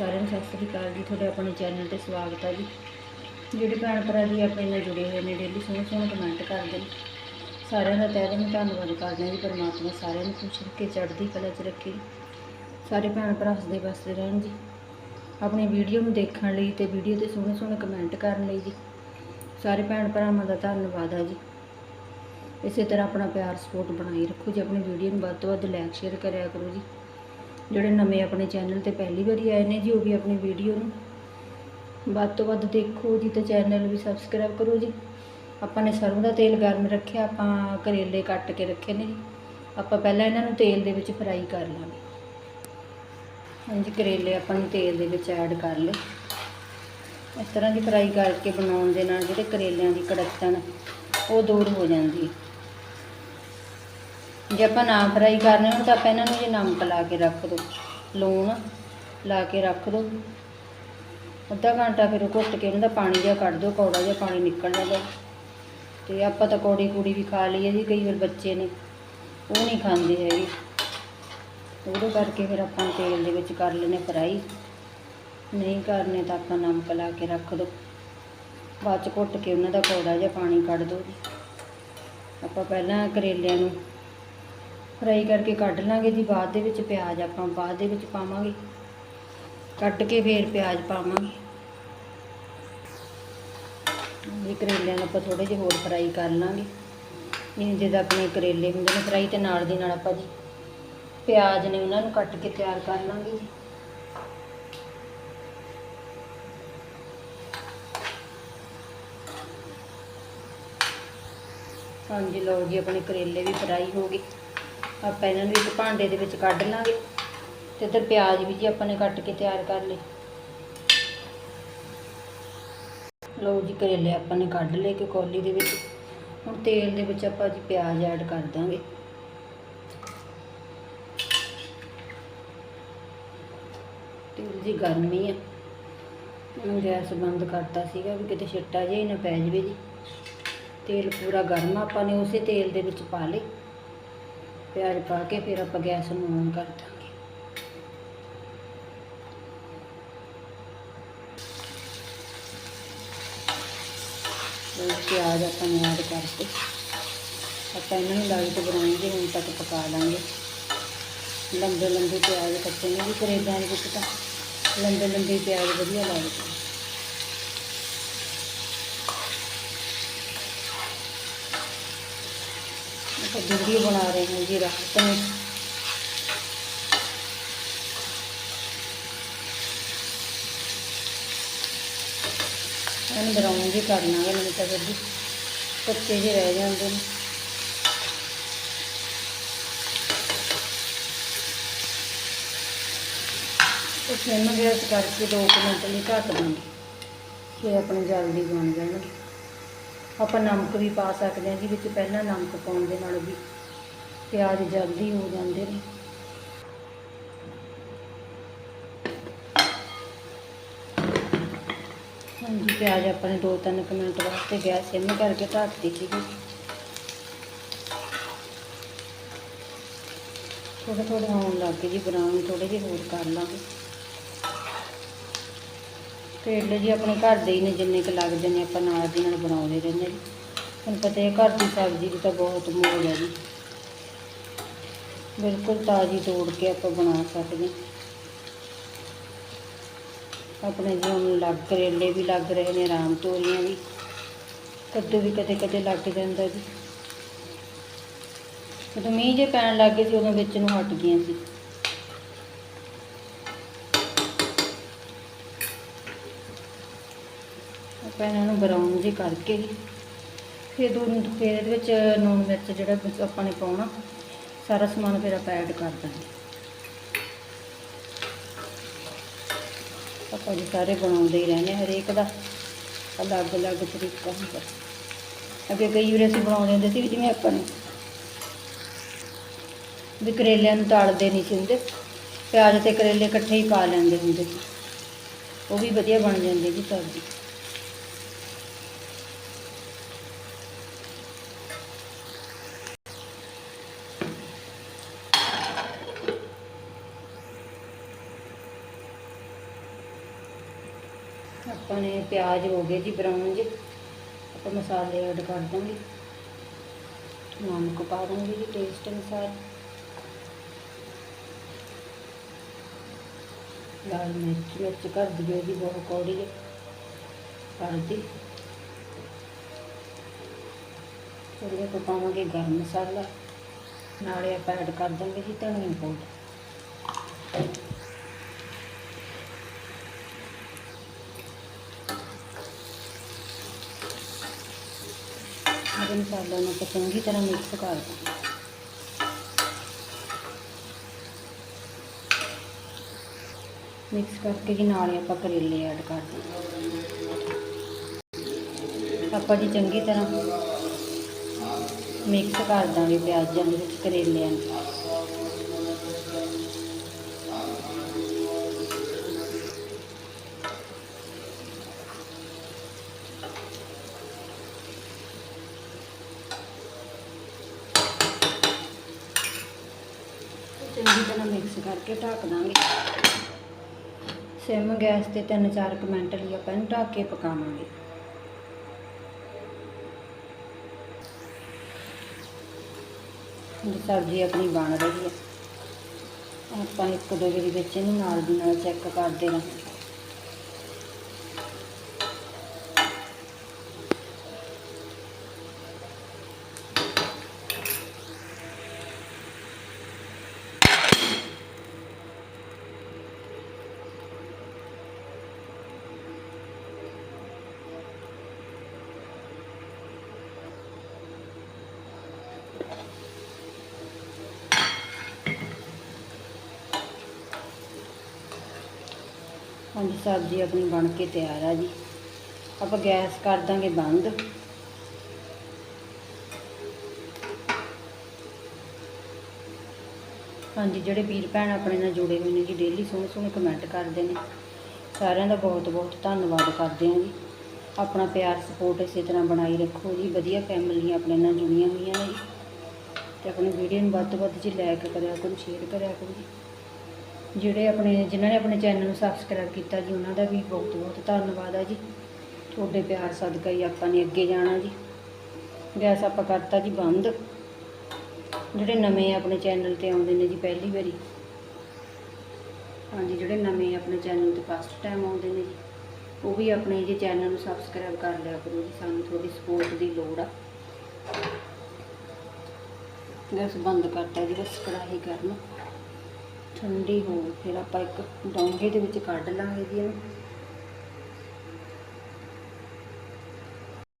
ਸਾਰਿਆਂ ਨੂੰ ਸਤਿ ਸ੍ਰੀ ਅਕਾਲ ਜੀ, ਤੁਹਾਡੇ ਆਪਣੇ ਚੈਨਲ ਤੇ ਸਵਾਗਤ ਹੈ ਜੀ। ਜਿਹੜੇ ਭੈਣ ਭਰਾ ਜੀ ਆਪਣੇ ਨਾਲ ਜੁੜੇ ਹੋਏ ਨੇ, ਡੇਲੀ ਸੋਹਣੇ ਸੋਹਣੇ ਕਮੈਂਟ ਕਰਦੇ ਨੇ। ਸਾਰਿਆਂ ਦਾ ਤਹਿ ਦਿਲੋਂ ਧੰਨਵਾਦ ਕਰਦੇ ਹਾਂ ਜੀ, ਪਰਮਾਤਮਾ ਸਾਰਿਆਂ ਨੂੰ ਖੁਸ਼ ਰੱਖੇ, ਚੜ੍ਹਦੀ ਕਲਾ 'ਚ ਰੱਖੇ। ਸਾਰੇ ਭੈਣ ਭਰਾ ਹੱਸਦੇ ਵਸਦੇ ਰਹਿਣ ਜੀ। ਆਪਣੀ ਵੀਡੀਓ ਨੂੰ ਦੇਖਣ ਲਈ ਤੇ ਵੀਡੀਓ ਤੇ ਸੋਹਣੇ ਸੋਹਣੇ ਕਮੈਂਟ ਕਰਨ ਲਈ ਜੀ। ਸਾਰੇ ਭੈਣ ਭਰਾਵਾਂ ਦਾ ਧੰਨਵਾਦ ਹੈ ਜੀ। ਇਸੇ ਤਰ੍ਹਾਂ ਆਪਣਾ ਪਿਆਰ ਸਪੋਰਟ ਬਣਾਈ ਰੱਖੋ ਜੀ। ਆਪਣੀ ਵੀਡੀਓ ਨੂੰ ਵੱਧ ਤੋਂ ਵੱਧ ਲਾਈਕ ਸ਼ੇਅਰ ਕਰਿਆ ਕਰੋ ਜੀ। ਜਿਹੜੇ ਨਵੇਂ ਆਪਣੇ ਚੈਨਲ ਤੇ ਪਹਿਲੀ ਵਾਰੀ ਆਏ ਨੇ ਜੀ, ਉਹ ਵੀ ਆਪਣੀ ਵੀਡੀਓ ਨੂੰ। ਵੱਧ ਤੋਂ ਵੱਧ ਦੇਖੋ ਜੀ ਤੇ ਚੈਨਲ ਵੀ ਸਬਸਕ੍ਰਾਈਬ ਕਰੋ ਜੀ। ਆਪਾਂ ਨੇ ਸਰੋਂ ਦਾ ਤੇਲ ਗਰਮ ਰੱਖਿਆ, ਆਪਾਂ ਕਰੇਲੇ ਕੱਟ ਕੇ ਰੱਖੇ ਨੇ ਜੀ। ਆਪਾਂ ਪਹਿਲਾਂ ਇਹਨਾਂ ਨੂੰ ਤੇਲ ਦੇ ਵਿੱਚ ਫਰਾਈ ਕਰ ਲਾਂਗੇ। ਹਾਂਜੀ, ਕਰੇਲੇ ਆਪਾਂ ਨੂੰ ਤੇਲ ਦੇ ਵਿੱਚ ਐਡ ਕਰ ਲਏ। ਇਸ ਤਰ੍ਹਾਂ ਦੀ ਫਰਾਈ ਕਰਕੇ ਬਣਾਉਣ ਦੇ ਨਾਲ ਜਿਹੜੇ ਕਰੇਲਿਆਂ ਦੀ ਕੜਕਤਨ ਉਹ ਦੂਰ ਹੋ ਜਾਂਦੀ ਹੈ। ਜੇ ਆਪਾਂ ਨਾ ਫਰਾਈ ਕਰਨੇ ਹੋਣ ਤਾਂ ਆਪਾਂ ਇਹਨਾਂ ਨੂੰ ਜੇ ਨਮਕ ਲਾ ਕੇ ਰੱਖ ਦਿਓ ਲੂਣ ਲਾ ਕੇ ਰੱਖ ਦਿਓ ਅੱਧਾ ਘੰਟਾ ਫਿਰ ਉਹ ਘੁੱਟ ਕੇ ਉਹਨਾਂ ਦਾ ਪਾਣੀ ਜਿਹਾ ਕੱਢ ਦਿਓ ਕੌੜਾ ਜਿਹਾ ਪਾਣੀ ਨਿਕਲ ਜਾਂਦਾ। ਤੇ ਆਪਾਂ ਤਾਂ ਕੌੜੀ ਕੂੜੀ ਵੀ ਖਾ ਲਈਏ ਜੀ, ਕਈ ਵਾਰ ਬੱਚੇ ਨੇ, ਉਹ ਨਹੀਂ ਖਾਂਦੇ ਹੈਗੇ। ਉਹਦੇ ਕਰਕੇ ਫਿਰ ਆਪਾਂ ਤੇਲ ਦੇ ਵਿੱਚ ਕਰ ਲੈਨੇ ਫਰਾਈ ਨਹੀਂ ਕਰਨੇ ਤਾਂ ਆਪਾਂ ਨਮਕ ਲਾ ਕੇ ਰੱਖ ਦਿਓ ਬਾਅਦ ਚ ਘੁੱਟ ਕੇ ਉਹਨਾਂ ਦਾ ਕੌੜਾ ਜਿਹਾ ਪਾਣੀ ਕੱਢ ਦਿਓ ਆਪਾਂ ਪਹਿਲਾਂ ਕਰੇਲਿਆਂ ਨੂੰ ਫਰਾਈ ਕਰਕੇ ਕੱਢ ਲਾਂਗੇ ਜੀ, ਬਾਅਦ ਦੇ ਵਿੱਚ ਪਿਆਜ਼ ਆਪਾਂ ਬਾਅਦ ਦੇ ਵਿੱਚ ਪਾਵਾਂਗੇ। ਕੱਟ ਕੇ ਫੇਰ ਪਿਆਜ਼ ਪਾਵਾਂਗੇ। ਇਹ ਕਰੇਲਿਆਂ ਨੂੰ ਆਪਾਂ ਥੋੜੇ ਜਿਹੇ ਹੋਰ ਫਰਾਈ ਕਰ ਲਾਂਗੇ। ਇਹ ਜਿਹਦਾ ਆਪਣੇ ਕਰੇਲੇ ਹੁੰਦੇ ਨੇ ਫਰਾਈ ਤੇ ਨਾਲ ਦੀ ਨਾਲ ਆਪਾਂ ਜੀ ਪਿਆਜ਼ ਨੇ ਉਹਨਾਂ ਨੂੰ ਕੱਟ ਕੇ ਤਿਆਰ ਕਰ ਲਾਂਗੇ ਜੀ। ਹਾਂਜੀ ਲਓ ਜੀ, ਆਪਣੇ ਕਰੇਲੇ ਵੀ ਫਰਾਈ ਹੋ ਗਏ। ਆਪਾਂ ਇਹਨਾਂ ਨੂੰ ਇੱਕ ਭਾਂਡੇ ਦੇ ਵਿੱਚ ਕੱਢ ਲਾਂਗੇ ਤੇ ਇੱਧਰ ਪਿਆਜ਼ ਵੀ ਜੀ ਆਪਾਂ ਨੇ ਕੱਟ ਕੇ ਤਿਆਰ ਕਰ ਲਏ। ਲਓ ਜੀ ਕਰੇਲੇ ਆਪਾਂ ਨੇ ਕੱਢ ਲਏ ਕਿ ਕੌਲੀ ਦੇ ਵਿੱਚ। ਹੁਣ ਤੇਲ ਦੇ ਵਿੱਚ ਆਪਾਂ ਜੀ ਪਿਆਜ਼ ਐਡ ਕਰ ਦਾਂਗੇ। ਤੇਲ ਜੀ ਗਰਮ ਹੀ ਆ। ਹੁਣ ਗੈਸ ਬੰਦ ਕਰਤਾ ਸੀਗਾ ਵੀ ਕਿਤੇ ਛਿੱਟਾ ਜਿਹਾ ਹੀ ਨਾ ਪੈ ਜਾਵੇ ਜੀ। ਤੇਲ ਪੂਰਾ ਗਰਮ ਆਪਾਂ ਨੇ ਉਸੇ ਤੇਲ ਦੇ ਵਿੱਚ ਪਾ ਲਈ ਪਿਆਜ਼ ਪਾ ਕੇ ਫਿਰ ਆਪਾਂ ਗੈਸ ਨੂੰ ਔਨ ਕਰ ਦਾਂਗੇ। ਉਹ ਪਿਆਜ਼ ਆਪਾਂ ਨੂੰ ਐਡ ਕਰਕੇ ਆਪਾਂ ਇਹਨਾਂ ਨੂੰ ਲਾਈਟ ਬਰਾਊਨ ਜਿਹੇ ਹੁਣ ਤੱਕ ਪਕਾ ਲਾਂਗੇ। ਲੰਬੇ ਲੰਬੇ ਪਿਆਜ਼ ਕੱਟੇ ਨੇ, ਵੀ ਕਰੇਲਿਆਂ ਦੇ ਵਿੱਚ ਤਾਂ ਲੰਬੇ ਲੰਬੇ ਪਿਆਜ਼ ਵਧੀਆ ਲੱਗਦੇ ਨੇ ਆਪਾਂ ਵੀਡੀਓ ਬਣਾ ਰਹੇ ਹਾਂ ਜੀ ਰਾਤ ਨੂੰ ਇਹਨੂੰ ਬਰਾਊਨ ਜੀ ਕਰਨਾ ਹੈ ਨਹੀਂ ਤਾਂ ਜੀ ਕੱਚੇ ਜਿਹੇ ਰਹਿ ਜਾਂਦੇ ਨੇ। ਉਸ ਨੂੰ ਗੈਸ ਕਰਕੇ 2 ਮਿੰਟ ਲਈ ਢੱਕ ਦਾਂਗੇ ਫਿਰ ਆਪਣੇ ਜਲਦੀ ਬਣ ਜਾਣਗੇ। ਆਪਾਂ ਨਮਕ ਵੀ ਪਾ ਸਕਦੇ ਹਾਂ ਜੀ, ਵਿੱਚ ਪਹਿਲਾਂ ਨਮਕ ਪਾਉਣ ਦੇ ਨਾਲ ਵੀ ਪਿਆਜ਼ ਜਲਦੀ ਹੋ ਜਾਂਦੇ ਨੇ। ਹਾਂਜੀ, ਪਿਆਜ਼ ਆਪਾਂ ਨੇ 2-3 ਮਿੰਟ ਵਾਸਤੇ ਗੈਸ ਸਿਮ ਕਰਕੇ ਢੱਕਤੀ ਸੀਗੀ ਥੋੜਾ ਥੋੜਾ ਹੋਣ ਲੱਗ ਗਏ ਜੀ ਬਰਾਊਨ ਥੋੜੇ ਜਿਹੇ ਹੋਰ ਕਰ ਲਾਂਗੇ। ਕਰੇਲੇ ਜੀ ਆਪਣੇ ਘਰ ਦੇ ਹੀ ਨੇ ਜਿੰਨੇ ਕੁ ਲੱਗਦੇ ਨੇ ਆਪਾਂ ਨਾਲ ਦੀ ਨਾਲ ਬਣਾਉਂਦੇ ਰਹਿੰਦੇ ਜੀ। ਤੁਹਾਨੂੰ ਪਤਾ ਹੈ ਘਰ ਦੀ ਸਬਜ਼ੀ ਦੀ ਤਾਂ ਬਹੁਤ ਮੋਲ ਹੈ ਜੀ। ਬਿਲਕੁਲ ਤਾਜ਼ੀ ਤੋੜ ਕੇ ਆਪਾਂ ਬਣਾ ਸਕਦੇ ਹਾਂ। ਆਪਣੇ ਜੀ ਹੁਣ ਲੱਗ, ਕਰੇਲੇ ਵੀ ਲੱਗ ਰਹੇ ਨੇ ਆਰਾਮ ਤੋਰੀਆਂ ਵੀ। ਕੱਦੂ ਵੀ ਕਦੇ ਕਦੇ ਲੱਗ ਜਾਂਦਾ ਜੀ। ਜਦੋਂ ਮੀਂਹ ਜੇ ਪੈਣ ਲੱਗ ਗਏ ਸੀ ਉਦੋਂ ਵਿੱਚ ਨੂੰ ਹਟ ਗਈਆਂ ਸੀ। ਆਪਾਂ ਇਹਨਾਂ ਨੂੰ ਬਰਾਊਨ ਜੀ ਕਰਕੇ ਫਿਰ ਦੋ ਮਿੰਟ ਫਿਰ ਇਹਦੇ ਵਿੱਚ ਲੂਣ ਮਿਰਚ ਜਿਹੜਾ ਆਪਾਂ ਨੇ ਪਾਉਣਾ ਸਾਰਾ ਸਮਾਨ ਫਿਰ ਆਪਾਂ ਐਡ ਕਰ ਦਾਂਗੇ ਆਪਾਂ ਜੀ ਸਾਰੇ ਬਣਾਉਂਦੇ ਹੀ ਰਹਿੰਦੇ ਹਾਂ, ਹਰੇਕ ਦਾ ਅਲੱਗ ਅਲੱਗ ਤਰੀਕਾ ਹੁੰਦਾ। ਅੱਗੇ ਕਈ ਵਾਰ ਅਸੀਂ ਬਣਾਉਂਦੇ ਹੁੰਦੇ ਸੀ ਵੀ ਜਿਵੇਂ ਆਪਾਂ ਨੇ ਵੀ ਕਰੇਲਿਆਂ ਨੂੰ ਤਾਲਦੇ ਨਹੀਂ ਸੀ ਹੁੰਦੇ ਪਿਆਜ਼ ਤੇ ਕਰੇਲੇ ਇਕੱਠੇ ਹੀ ਪਾ ਲੈਂਦੇ ਹੁੰਦੇ ਸੀ। ਉਹ ਵੀ ਵਧੀਆ ਬਣ ਜਾਂਦੇ ਜੀ ਸਬਜ਼ੀ ਆਪਾਂ ਨੇ ਪਿਆਜ਼ ਹੋ ਗਏ ਜੀ ਬਰਾਊਨ ਜੀ ਆਪਾਂ ਮਸਾਲੇ ਐਡ ਕਰ ਦਾਂਗੇ। ਨਮਕ ਪਾ ਦਾਂਗੇ ਜੀ ਟੇਸਟ ਅਨੁਸਾਰ। ਲਾਲ ਮਿਰਚ ਮਿਰਚ ਕਰ ਦਿਓ ਜੀ ਬਹੁਤ ਕੌੜੀ ਹੈ ਹਲਦੀ ਥੋੜ੍ਹਾ ਜਿਹਾ ਪਾਵਾਂਗੇ ਗਰਮ ਮਸਾਲਾ। ਨਾਲੇ ਆਪਾਂ ਐਡ ਕਰ ਦਾਂਗੇ ਜੀ ਧਨੀਆ ਪਾਊਡਰ ਇਹਦੇ ਮਸਾਲੇ ਨੂੰ ਚੰਗੀ ਤਰ੍ਹਾਂ ਮਿਕਸ ਕਰ ਦਾਂਗੇ ਮਿਕਸ ਕਰਕੇ ਜੀ ਨਾਲ ਹੀ ਆਪਾਂ ਕਰੇਲੇ ਐਡ ਕਰ ਦਾਂਗੇ ਆਪਾਂ ਜੀ ਚੰਗੀ ਤਰ੍ਹਾਂ ਮਿਕਸ ਕਰ ਦਾਂਗੇ ਪਿਆਜ਼ਾਂ ਦੇ ਵਿੱਚ, ਕਰੇਲਿਆਂ ਨੂੰ ਚੰਗੀ ਤਰ੍ਹਾਂ ਮਿਕਸ ਕਰਕੇ ਢੱਕ ਦਾਂਗੇ। ਸਿਮ, ਗੈਸ ਤੇ 3-4 ਮਿੰਟ ਲਈ ਆਪਾਂ ਇਹਨੂੰ ਢੱਕ ਕੇ ਪਕਾਵਾਂਗੇ। ਜੀ ਸਬਜ਼ੀ ਆਪਣੀ ਬਣ ਰਹੀ ਹੈ। ਆਪਾਂ ਇੱਕ ਦੋ ਵਾਰੀ ਵਿੱਚ ਇਹਨੂੰ ਨਾਲ ਦੀ ਨਾਲ ਚੈੱਕ ਕਰਦੇ ਰਹਾਂਗੇ ਹਾਂਜੀ ਸਬਜ਼ੀ ਆਪਣੀ ਬਣ ਕੇ ਤਿਆਰ ਆ ਜੀ। ਆਪਾਂ ਗੈਸ ਕਰ ਦਾਂਗੇ ਬੰਦ। ਹਾਂਜੀ, ਜਿਹੜੇ ਵੀਰ ਭੈਣ ਆਪਣੇ ਨਾਲ ਜੁੜੇ ਹੋਏ ਨੇ ਜੀ ਡੇਲੀ ਸੋਹਣੇ ਸੋਹਣੇ ਕਮੈਂਟ ਕਰਦੇ ਨੇ। ਸਾਰਿਆਂ ਦਾ ਬਹੁਤ ਬਹੁਤ ਧੰਨਵਾਦ ਕਰਦੇ ਹਾਂ ਜੀ। ਆਪਣਾ ਪਿਆਰ ਸਪੋਰਟ ਇਸੇ ਤਰ੍ਹਾਂ ਬਣਾਈ ਰੱਖੋ ਜੀ। ਵਧੀਆ ਫੈਮਲੀਆਂ ਆਪਣੇ ਨਾਲ ਜੁੜੀਆਂ ਹੋਈਆਂ ਨੇ ਜੀ। ਤੇ ਆਪਣੀ ਵੀਡੀਓ ਨੂੰ ਵੱਧ ਤੋਂ ਵੱਧ ਜੀ ਲਾਈਕ ਕਰਿਆ ਕਰੋ ਸ਼ੇਅਰ ਕਰਿਆ ਕਰੋ ਜੀ। ਜਿਹੜੇ ਆਪਣੇ, ਜਿਨ੍ਹਾਂ ਨੇ ਆਪਣੇ ਚੈਨਲ ਨੂੰ ਸਬਸਕ੍ਰਾਈਬ ਕੀਤਾ ਜੀ, ਉਹਨਾਂ ਦਾ ਵੀ ਬਹੁਤ ਬਹੁਤ ਧੰਨਵਾਦ ਆ ਜੀ। ਤੁਹਾਡੇ ਪਿਆਰ ਸਦਕਾ ਹੀ ਆਪਾਂ ਨੇ ਅੱਗੇ ਜਾਣਾ ਜੀ। ਗੈਸ ਆਪਾਂ ਕਰਤਾ ਜੀ ਬੰਦ। ਜਿਹੜੇ ਨਵੇਂ ਆਪਣੇ ਚੈਨਲ ਤੇ ਆਉਂਦੇ ਨੇ ਜੀ ਪਹਿਲੀ ਵਾਰੀ। ਹਾਂਜੀ, ਜਿਹੜੇ ਨਵੇਂ ਆਪਣੇ ਚੈਨਲ ਤੇ ਫਸਟ ਟਾਈਮ ਆਉਂਦੇ ਨੇ ਜੀ, ਉਹ ਵੀ ਆਪਣੇ ਜੀ ਚੈਨਲ ਨੂੰ ਸਬਸਕ੍ਰਾਈਬ ਕਰ ਲਿਆ ਕਰੋ ਜੀ, ਸਾਨੂੰ ਥੋੜੀ ਸਪੋਰਟ ਦੀ ਲੋੜ ਆ। ਗੈਸ ਬੰਦ ਕਰਤਾ ਜੀ, ਬਸ ਕੜਾਹੀ ਗਰਮ। ਠੰਡੀ ਹੋ ਫਿਰ ਆਪਾਂ ਇੱਕ ਡੋਂਗੇ ਦੇ ਵਿੱਚ ਕੱਢ ਲਾਂਗੇ ਜੀ ਇਹਨੂੰ